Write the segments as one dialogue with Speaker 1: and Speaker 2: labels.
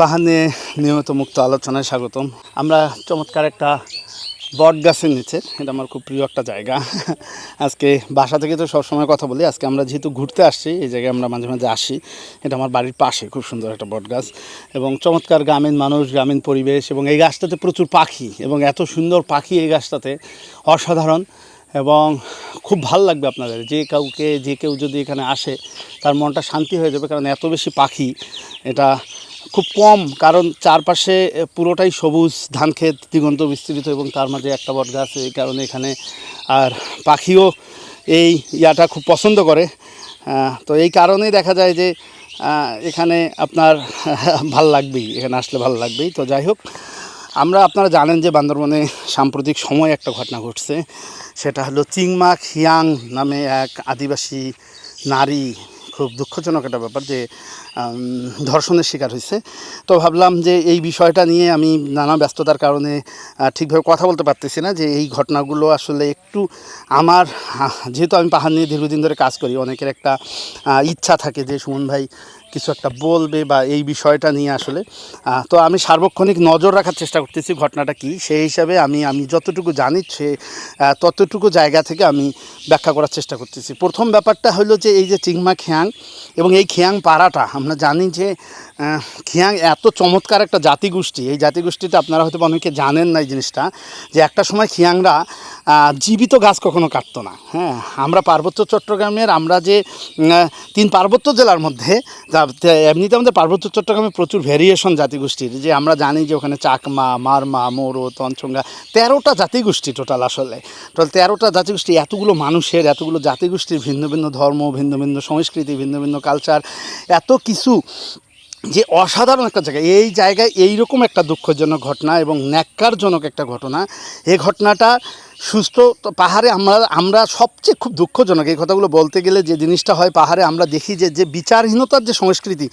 Speaker 1: পাহাড়ে নিয়মিত মুক্ত আলোচনায় স্বাগতম। আমরা চমৎকার একটা বট গাছের নিচে, এটা আমার খুব প্রিয় একটা জায়গা। আজকে বাসা থেকে তো সবসময় কথা বলি, আজকে আমরা যেহেতু ঘুরতে আসছি, এই জায়গায় আমরা মাঝে মাঝে আসি। এটা আমার বাড়ির পাশে, খুব সুন্দর একটা বট গাছ। এবং চমৎকার গ্রামীণ মানুষ, গ্রামীণ পরিবেশ, এবং এই গাছটাতে প্রচুর পাখি, এবং এত সুন্দর পাখি এই গাছটাতে, অসাধারণ। এবং খুব ভালো লাগবে আপনাদের, যে কাউকে, যে কেউ যদি এখানে আসে, তার মনটা শান্তি হয়ে যাবে, কারণ এত বেশি পাখি, এটা খুব কম, কারণ চারপাশে পুরোটাই সবুজ, ধান ক্ষেত, দিগন্ত বিস্তৃত এবং তার মাঝে একটা বট গাছ, এই কারণে এখানে আর পাখিও এই ইয়াটা খুব পছন্দ করে। তো এই কারণেই দেখা যায় যে এখানে আপনার, ভালো লাগবেই, এখানে আসলে ভালো লাগবেই। তো যাই হোক, আমরা আপনারা জানেন যে বান্দরবনে সাম্প্রতিক সময় একটা ঘটনা ঘটছে। সেটা হলো চিংমা খিয়াং নামে এক আদিবাসী নারী, খুব দুঃখজনক একটা ব্যাপার যে ধর্ষণের শিকার হয়েছে তো ভাবলাম যে এই বিষয়টা নিয়ে আমি নানা ব্যস্ততার কারণে ঠিকভাবে কথা বলতে পারতেছি না যে এই ঘটনাগুলো আসলে একটু আমার, যেহেতু আমি পাহাড় নিয়ে দীর্ঘদিন ধরে কাজ করি, অনেকের একটা ইচ্ছা থাকে যে সুমন ভাই কিছু একটা বলবে বা এই বিষয়টা নিয়ে আসলে। তো আমি সার্বক্ষণিক নজর রাখার চেষ্টা করতেছি ঘটনাটা কি, সেই হিসাবে আমি আমি যতটুকু জানি সে ততটুকু জায়গা থেকে আমি ব্যাখ্যা করার চেষ্টা করতেছি। প্রথম ব্যাপারটা হলো যে এই যে চিংমা খেয়াং এবং এই খেয়াং পাড়াটা আমরা জানি যে খিয়াং এত চমৎকার একটা জাতিগোষ্ঠী। এই জাতিগোষ্ঠীটা আপনারা হয়তো অনেকে জানেন না এই জিনিসটা, যে একটা সময় খিয়াংরা জীবিত গাছ কখনো কাটতো না। হ্যাঁ আমরা পার্বত্য চট্টগ্রামের, আমরা যে তিন পার্বত্য জেলার মধ্যে এমনিতে আমাদের পার্বত্য চট্টগ্রামে প্রচুর ভেরিয়েশন জাতিগোষ্ঠীর। যে আমরা জানি যে ওখানে চাকমা, মারমা, মোরো তঞ্চঙ্গা তেরোটা জাতিগোষ্ঠী টোটাল আসলে। টোটাল তেরোটা জাতিগোষ্ঠী, এতগুলো মানুষের, এতগুলো জাতিগোষ্ঠীর ভিন্ন ভিন্ন ধর্ম, ভিন্ন ভিন্ন সংস্কৃতি, ভিন্ন ভিন্ন কালচার এত কিছু যে অসাধারণ একটা জায়গা, এই জায়গায় এইরকম একটা দুঃখজনক ঘটনা এবং ন্যাক্কারজনক একটা ঘটনা, এ ঘটনাটা সুস্থ, তো পাহাড়ে আমরা আমরা সবচেয়ে খুব দুঃখজনক এই কথাগুলো বলতে গেলে যে জিনিসটা হয় পাহাড়ে আমরা দেখি যে যে বিচারহীনতার যে সংস্কৃতি,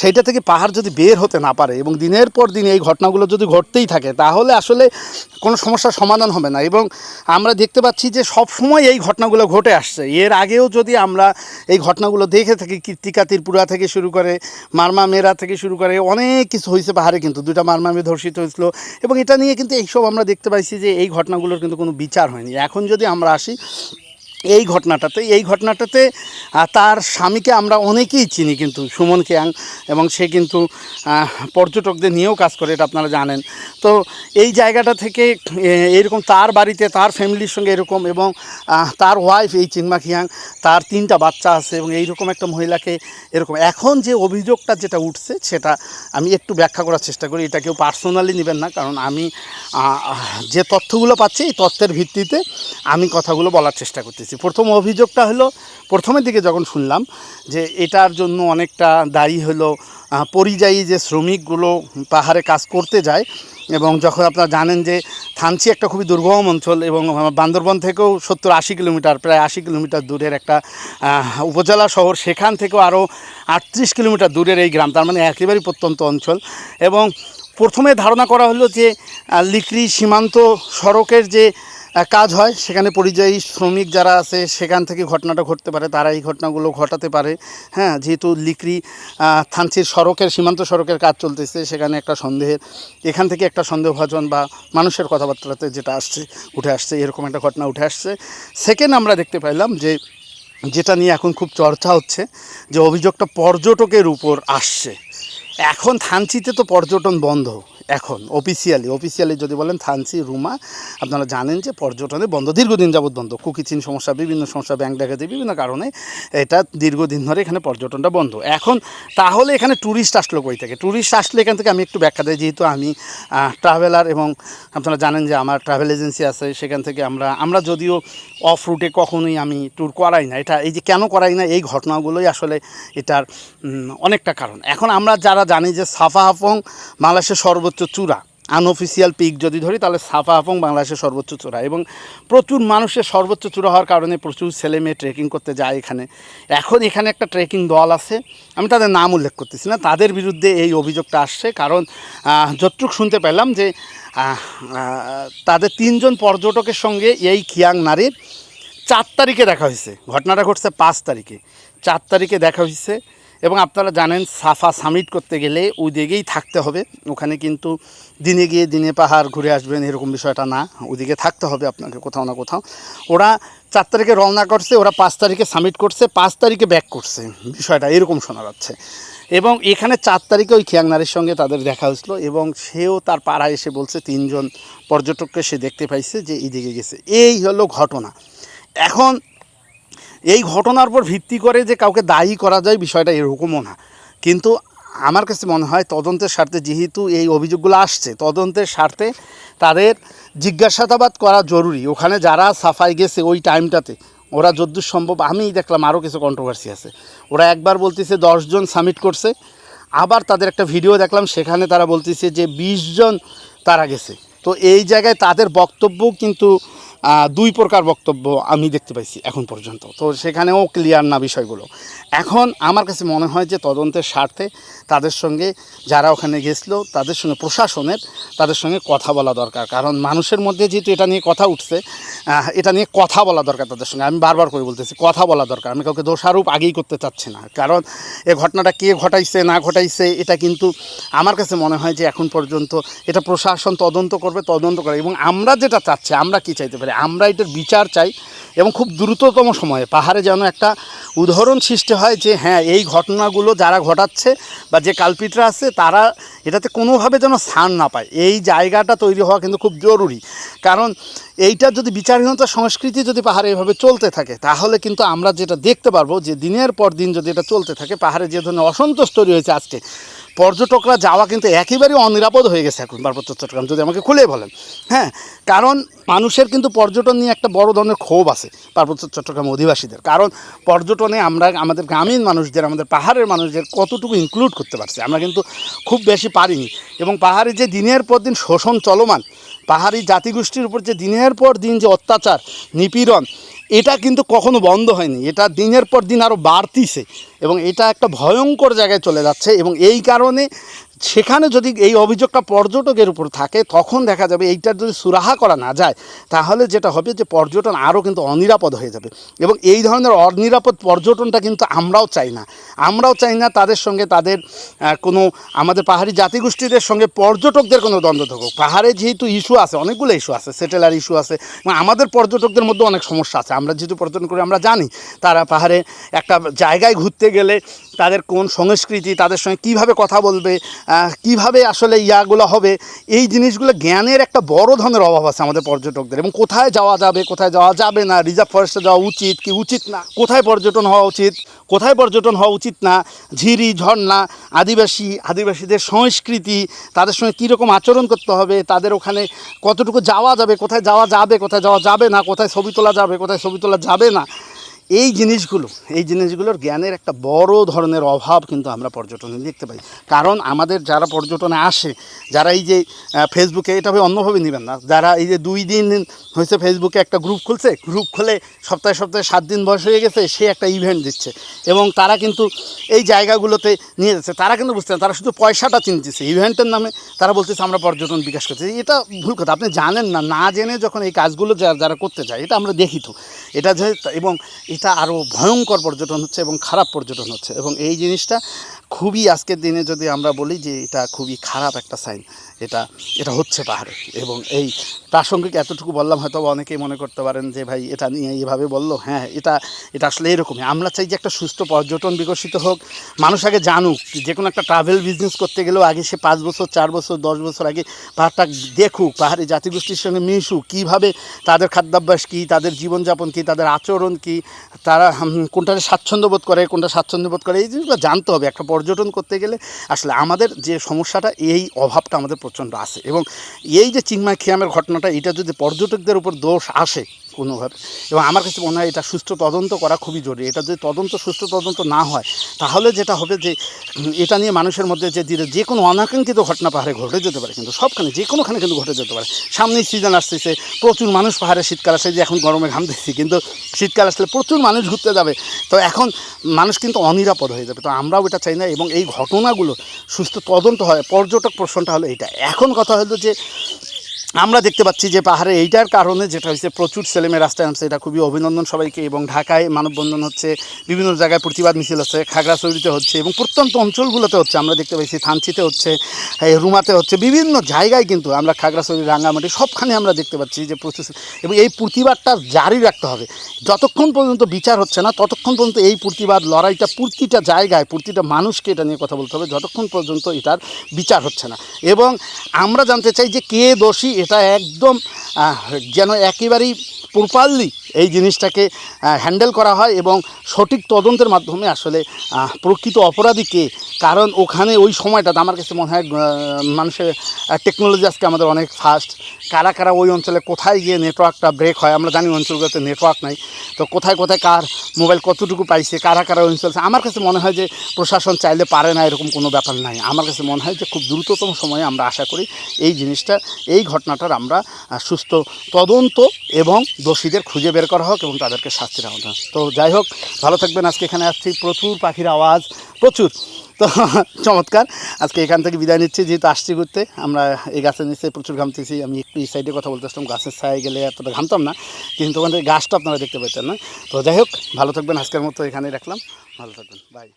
Speaker 1: সেইটা থেকে পাহাড় যদি বের হতে না পারে এবং দিনের পর দিন এই ঘটনাগুলো যদি ঘটতেই থাকে, তাহলে আসলে কোনো সমস্যার সমাধান হবে না এবং আমরা দেখতে পাচ্ছি যে সব সময় এই ঘটনাগুলো ঘটে আসছে। এর আগেও যদি আমরা এই ঘটনাগুলো দেখে থাকি কীর্তিকা ত্রিপুরা থেকে শুরু করে, মারমা মেরা থেকে শুরু করে, অনেক কিছু হয়েছে পাহাড়ে কিন্তু। দুটা মারমা মেয়ে ধর্ষিত হয়েছিল এবং এটা নিয়ে কিন্তু এইসব আমরা দেখতে পাইছি যে এই ঘটনাগুলোর কিন্তু কোনো বিচার হয়নি। এখন যদি আমরা আসি এই ঘটনাটাতে এই ঘটনাটাতে তার স্বামীকে আমরা অনেকেই চিনি কিন্তু, সুমন কেয়াং এবং সে কিন্তু পর্যটকদের নিয়েও কাজ করে, এটা আপনারা জানেন। তো এই জায়গাটা থেকে এরকম তার বাড়িতে, তার ফ্যামিলির সঙ্গে এরকম, এবং তার ওয়াইফ এই চিংমা খিয়াং, তার তিনটা বাচ্চা আছে, এবং এইরকম একটা মহিলাকে এরকম। এখন যে অভিযোগটা যেটা উঠছে, সেটা আমি একটু ব্যাখ্যা করার চেষ্টা করি, এটা কেউ পার্সোনালি নেবেন না, কারণ আমি যে তথ্যগুলো পাচ্ছি, এই তথ্যের ভিত্তিতে আমি কথাগুলো বলার চেষ্টা করতেছি। প্রথম অভিযোগটা হলো, প্রথমের দিকে যখন শুনলাম যে এটার জন্য অনেকটা দায়ী হলো পরিযায়ী যে শ্রমিকগুলো পাহাড়ে কাজ করতে যায় এবং যখন আপনারা জানেন যে থানচি একটা খুবই দুর্গম অঞ্চল এবং বান্দরবন থেকেও সত্তর আশি কিলোমিটার, প্রায় আশি কিলোমিটার দূরের একটা উপজেলা শহর, সেখান থেকেও আরও আটত্রিশ কিলোমিটার দূরের এই গ্রাম, তার মানে একেবারেই প্রত্যন্ত অঞ্চল এবং প্রথমে ধারণা করা হলো যে লিকরি সীমান্ত সড়কের যে কাজ হয়, সেখানে পরিযায়ী শ্রমিক যারা আছে, সেখান থেকে ঘটনাটা ঘটতে পারে, তারা এই ঘটনাগুলো ঘটাতে পারে। হ্যাঁ যেহেতু লিকরি থানচির সড়কের, সীমান্ত সড়কের কাজ চলতেছে, সেখানে একটা সন্দেহের, এখান থেকে একটা সন্দেহভাজন বা মানুষের কথাবার্তাতে যেটা আসছে, উঠে আসছে, এরকম একটা ঘটনা উঠে আসছে। সেকেন্ড আমরা দেখতে পাইলাম যে, যেটা নিয়ে এখন খুব চর্চা হচ্ছে, যে অভিযোগটা পর্যটকের উপর আসছে। এখন থানচিতে তো পর্যটন বন্ধ। এখন অফিসিয়ালি অফিসিয়ালি যদি বলেন থানসি রুমা আপনারা জানেন যে পর্যটনে বন্ধ, দীর্ঘদিন যাবৎ বন্ধ। কুকিচিন সমস্যা, বিভিন্ন সমস্যা, ব্যাংক ডাকাতি বিভিন্ন কারণে এটা দীর্ঘদিন ধরে এখানে পর্যটনটা বন্ধ। এখন, তাহলে এখানে ট্যুরিস্ট আসলো কই থেকে? ট্যুরিস্ট আসলে এখান থেকে আমি একটু ব্যাখ্যা দিই, যেহেতু আমি ট্রাভেলার এবং আপনারা জানেন যে আমার ট্রাভেল এজেন্সি আছে, সেখান থেকে আমরা আমরা যদিও অফ রুটে কখনোই আমি ট্যুর করাই না। এটা, এই যে কেন করাই না, এই ঘটনাগুলোই আসলে এটার অনেকটা কারণ। এখন আমরা যারা জানি যে সাফা হাফং বাংলাদেশের সর্বোচ্চ চূড়া। আনঅফিসিয়াল পিক যদি ধরি, তাহলে সাফা এবং বাংলাদেশের সর্বোচ্চ চূড়া এবং প্রচুর মানুষের সর্বোচ্চ চূড়া হওয়ার কারণে প্রচুর ছেলে মেয়ে ট্রেকিং করতে যায় এখানে। এখন এখানে একটা ট্রেকিং দল আছে, আমি তাদের নাম উল্লেখ করতেছি না, তাদের বিরুদ্ধে এই অভিযোগটা আসছে, কারণ যতটুক শুনতে পেলাম যে তাদের তিনজন পর্যটকের সঙ্গে এই খিয়াং নারীর চার তারিখে দেখা হয়েছে। ঘটনাটা ঘটছে পাঁচ তারিখে। চার তারিখে দেখা হয়েছে। এবং আপনারা জানেন সাফা সামিট করতে গেলে ওই দিকেই থাকতে হবে। ওখানে কিন্তু দিনে গিয়ে দিনে পাহাড় ঘুরে আসবেন, এরকম বিষয়টা না। ওদিকে থাকতে হবে আপনাকে কোথাও না কোথাও। ওরা চার তারিখে রওনা করছে, ওরা পাঁচ তারিখে সামিট করছে, পাঁচ তারিখে ব্যাক করছে। বিষয়টা এরকম শোনা যাচ্ছে। এবং এখানে চার তারিখে ওই খিয়াংনারের সঙ্গে তাদের দেখা হয়েছিল এবং সেও তার পাড়ায় এসে বলছে, তিনজন পর্যটককে সে দেখতে পাইছে যে এইদিকে গেছে। এই হলো ঘটনা। এখন এই ঘটনার উপর ভিত্তি করে যে কাউকে দায়ী করা যায় বিষয়টা এরকমও না। কিন্তু আমার কাছে মনে হয় তদন্তের স্বার্থে যেহেতু এই অভিযোগগুলো আসছে, তদন্তের স্বার্থে তাদের জিজ্ঞাসাবাদ করা জরুরি। ওখানে যারা সাফাই গেছে ওই টাইমটাতে, ওরা যদ্দূর সম্ভব আমি দেখলাম আরও কিছু কন্ট্রোভার্সি আছে। ওরা একবার বলতেছে দশজন সাবমিট করছে, আবার তাদের একটা ভিডিও দেখলাম, সেখানে তারা বলতেছে যে বিশজন তারা গেছে। তো এই জায়গায় তাদের বক্তব্য কিন্তু দুই প্রকার বক্তব্য আমি দেখতে পাইছি এখন পর্যন্ত। তো সেখানেও ক্লিয়ার না বিষয়গুলো। এখন আমার কাছে মনে হয় যে তদন্তের স্বার্থে তাদের সঙ্গে যারা ওখানে গেছিল, তাদের সঙ্গে প্রশাসনের, তাদের সঙ্গে কথা বলা দরকার। কারণ মানুষের মধ্যে যেহেতু এটা নিয়ে কথা উঠছে এটা নিয়ে কথা বলা দরকার তাদের সঙ্গে। আমি বারবার করে বলতেছি, কথা বলা দরকার। আমি কাউকে দোষারোপ আগেই করতে চাচ্ছি না। কারণ এ ঘটনাটা কে ঘটাইছে, না ঘটাইছে, এটা কিন্তু আমার কাছে মনে হয় যে এখন পর্যন্ত এটা প্রশাসন তদন্ত করবে, তদন্ত করে। এবং আমরা যেটা চাচ্ছি, আমরা কি চাইতে পারি? আমরা এটার বিচার চাই। এবং খুব দ্রুততম সময়ে পাহাড়ে যেন একটা উদাহরণ সৃষ্টি হয় যে হ্যাঁ এই ঘটনাগুলো যারা ঘটাচ্ছে বা যে কালপিটরা আছে, তারা এটাতে কোনোভাবে যেন স্থান না পায়। এই জায়গাটা তৈরি হওয়া কিন্তু খুব জরুরি। কারণ এইটা যদি বিচারহীনতা সংস্কৃতি যদি পাহাড়ে এভাবে চলতে থাকে, তাহলে কিন্তু আমরা যেটা দেখতে পারব যে, দিনের পর দিন যদি এটা চলতে থাকে, পাহাড়ে যে ধরনের অসন্তোষ তৈরি হয়েছে আজকে, পর্যটকরা যাওয়া কিন্তু একেবারেই অনিরাপদ হয়ে গেছে এখন পার্বত্য চট্টগ্রাম, যদি আমাকে খুলে বলেন। হ্যাঁ কারণ মানুষের কিন্তু পর্যটন নিয়ে একটা বড় ধরনের ক্ষোভ আছে। পার্বত্য চট্টগ্রাম অধিবাসীদের। কারণ পর্যটনে আমরা, আমাদের গ্রামীণ মানুষদের, আমাদের পাহাড়ের মানুষদের কতটুকু ইনক্লুড করতে পারছি, আমরা কিন্তু খুব বেশি পারিনি। এবং পাহাড়ে যে দিনের পর দিন শোষণ চলমান, পাহাড়ি জাতিগোষ্ঠীর উপর যে দিনের পর দিন যে অত্যাচার, নিপীড়ন, এটা কিন্তু কখনো বন্ধ হয়নি। এটা দিনের পর দিন আরও বাড়তিছে এবং এটা একটা ভয়ঙ্কর জায়গায় চলে যাচ্ছে এবং এই কারণে সেখানে যদি এই অভিযোগটা পর্যটকের উপর থাকে, তখন দেখা যাবে এইটার যদি সুরাহা করা না যায়, তাহলে যেটা হবে যে পর্যটন আরও কিন্তু অনিরাপদ হয়ে যাবে। এবং এই ধরনের অনিরাপদ পর্যটনটা কিন্তু আমরাও চাই না। আমরাও চাই না তাদের সঙ্গে তাদের কোনো আমাদের পাহাড়ি জাতিগোষ্ঠীদের সঙ্গে পর্যটকদের কোনো দ্বন্দ্ব থাকুক। পাহাড়ে যেহেতু ইস্যু আছে, অনেকগুলো ইস্যু আছে, সেটেলার ইস্যু আছে আমাদের পর্যটকদের মধ্যে অনেক সমস্যা আছে। আমরা যেহেতু পর্যটন করি, আমরা জানি তারা পাহাড়ে একটা জায়গায় ঘুরতে গেলে তাদের কোন সংস্কৃতি, তাদের সঙ্গে কীভাবে কথা বলবে কীভাবে আসলে ইয়াগুলো হবে, এই জিনিসগুলো জ্ঞানের একটা বড় ধরনের অভাব আছে আমাদের পর্যটকদের। এবং কোথায় যাওয়া যাবে, কোথায় যাওয়া যাবে না, রিজার্ভ ফরেস্টে যাওয়া উচিত কি উচিত না, কোথায় পর্যটন হওয়া উচিত, কোথায় পর্যটন হওয়া উচিত না, ঝিরি, ঝর্ণা, আদিবাসী, আদিবাসীদের সংস্কৃতি, তাদের সঙ্গে কীরকম আচরণ করতে হবে, তাদের ওখানে কতটুকু যাওয়া যাবে, কোথায় যাওয়া যাবে, কোথায় যাওয়া যাবে না, কোথায় ছবি তোলা যাবে, কোথায় ছবি তোলা যাবে না এই জিনিসগুলো, এই জিনিসগুলোর জ্ঞানের একটা বড় ধরনের অভাব কিন্তু আমরা পর্যটনে দেখতে পাই। কারণ আমাদের যারা পর্যটনে আসে, যারা এই যে ফেসবুকে এটা ভাবে অন্যভাবে নেবেন না। যারা এই যে দুই দিন হয়েছে ফেসবুকে একটা গ্রুপ খুলছে গ্রুপ খুলে সপ্তাহে সপ্তাহে সাত দিন বয়স হয়ে গেছে, সে একটা ইভেন্ট দিচ্ছে। এবং তারা কিন্তু এই জায়গাগুলোতে নিয়ে যাচ্ছে। তারা কিন্তু বুঝতে তারা শুধু পয়সাটা চিনতেছে। ইভেন্টের নামে তারা বলতেছে, আমরা পর্যটন বিকাশ করছি। এটা ভুল কথা। আপনি জানেন না না জেনে যখন এই কাজগুলো যারা করতে যায়, এটা আমরা দেখি তো। এটা যে, এবং এটা আরও ভয়ঙ্কর পর্যটন হচ্ছে এবং খারাপ পর্যটন হচ্ছে। এবং এই জিনিসটা খুবই আজকের দিনে যদি আমরা বলি যে এটা খুবই খারাপ একটা সাইন এটা এটা হচ্ছে পাহাড়ে। এবং এই প্রাসঙ্গিক এতটুকু বললাম হয়তো অনেকেই মনে করতে পারেন যে ভাই এটা নিয়ে এইভাবে বলল? হ্যাঁ এটা এটা আসলে এরকমই। আমরা চাই যে একটা সুস্থ পর্যটন বিকশিত হোক। মানুষ আগে জানুক যে কোনো একটা ট্রাভেল বিজনেস করতে গেলেও আগে সে পাঁচ বছর চার বছর দশ বছর আগে পাহাড়টা দেখুক পাহাড়ি জাতিগোষ্ঠীর সঙ্গে মিশুক। কীভাবে তাদের খাদ্যাভ্যাস কী তাদের জীবনযাপন কী তাদের আচরণ কী তারা হুম, কোনটাতে স্বাচ্ছন্দ্য বোধ করে কোনটা স্বাচ্ছন্দ্য বোধ করে এই জিনিসগুলো জানতে হবে। একটা পর্যটন করতে গেলে আসলে আমাদের যে সমস্যাটা, এই অভাবটা আমাদের প্রচণ্ড আছে। এবং এই যে চিংমাই খিয়ামের ঘটনাটা, এটা যদি পর্যটকদের উপর দোষ আসে কোনোভাবে এবং আমার কাছে মনে হয় এটা সুষ্ঠু তদন্ত করা খুবই জরুরি। এটা যদি তদন্ত, সুষ্ঠু তদন্ত না হয়, তাহলে যেটা হবে যে, এটা নিয়ে মানুষের মধ্যে যে ধীরে, যে কোনো অনাকাঙ্ক্ষিত ঘটনা পাহাড়ে ঘটে যেতে পারে কিন্তু সবখানে, যে কোনোখানে কিন্তু ঘটে যেতে পারে। সামনেই সিজন আসতেছে, প্রচুর মানুষ পাহাড়ে শীতকাল আসে যে এখন গরমে ঘামতেছি, কিন্তু শীতকাল আসলে প্রচুর মানুষ ঘুরতে যাবে। তো এখন মানুষ কিন্তু অনিরাপদ হয়ে যাবে। তো আমরাও এটা চাই না, এবং এই ঘটনাগুলো সুস্থ তদন্ত হয়। পর্যটক প্রশ্নটা হলো এটা। এখন কথা হলো যে আমরা দেখতে পাচ্ছি যে পাহাড়ে এইটার কারণে যেটা হচ্ছে প্রচুর ছেলেমেয়ে রাস্তায় নামছে। এটা খুবই অভিনন্দন সবাইকে এবং ঢাকায় মানববন্ধন হচ্ছে, বিভিন্ন জায়গায় প্রতিবাদ মিছিল হচ্ছে, খাগড়াছড়িতে হচ্ছে এবং প্রত্যন্ত অঞ্চলগুলোতে হচ্ছে। আমরা দেখতে পাচ্ছি থানচিতে হচ্ছে রুমাতে হচ্ছে, বিভিন্ন জায়গায় কিন্তু আমরা খাগড়াছড়ি, রাঙ্গামাটি সবখানে আমরা দেখতে পাচ্ছি যে প্রচুর এবং এই প্রতিবাদটা জারি রাখতে হবে। যতক্ষণ পর্যন্ত বিচার হচ্ছে না, ততক্ষণ পর্যন্ত এই প্রতিবাদ লড়াইটা প্রতিটা জায়গায়, প্রতিটা মানুষকে এটা নিয়ে কথা বলতে হবে। যতক্ষণ পর্যন্ত এটার বিচার হচ্ছে না। এবং আমরা জানতে চাই যে কে দোষী এটা একদম যেন একেবারেই প্রপারলি এই জিনিসটাকে হ্যান্ডেল করা হয় এবং সঠিক তদন্তের মাধ্যমে আসলে প্রকৃত অপরাধীকে, কারণ ওখানে ওই সময়টাতে আমার কাছে মনে হয় মানুষের টেকনোলজি আজকে আমাদের অনেক ফাস্ট কারা কারা ওই অঞ্চলে কোথায় গিয়ে নেটওয়ার্কটা ব্রেক হয়, আমরা জানি অঞ্চলগুলোতে নেটওয়ার্ক নাই। তো কোথায় কোথায় কার মোবাইল কতটুকু পাইছে, কারা কারা ওই অঞ্চল আমার কাছে মনে হয় যে প্রশাসন চাইলে পারে না, এরকম কোনো ব্যাপার নাই। আমার কাছে মনে হয় যে খুব দ্রুততম সময়ে আমরা আশা করি এই জিনিসটা, এই ঘটনাটার আমরা সুস্থ তদন্ত এবং দোষীদের খুঁজে বের করা হোক এবং তাদেরকে শাস্তি হোক। তো যাই হোক, ভালো থাকবেন। আজকে এখানে আসছি। প্রচুর পাখির আওয়াজ, প্রচুর। তো চমৎকার। আজকে এখান থেকে বিদায় নিচ্ছি। যেহেতু আসছি ঘুরতে, আমরা এই গাছের নিচে প্রচুর ঘামতেছি। আমি একটু এই সাইডে কথা বলতে আসলাম। গাছের ছায় গেলে এতটা ঘামতাম না, কিন্তু ওখান থেকে গাছটা আপনারা দেখতে পেতেন, না? তো যাই হোক, ভালো থাকবেন। আজকের মতো এখানেই রাখলাম। ভালো থাকবেন। বাই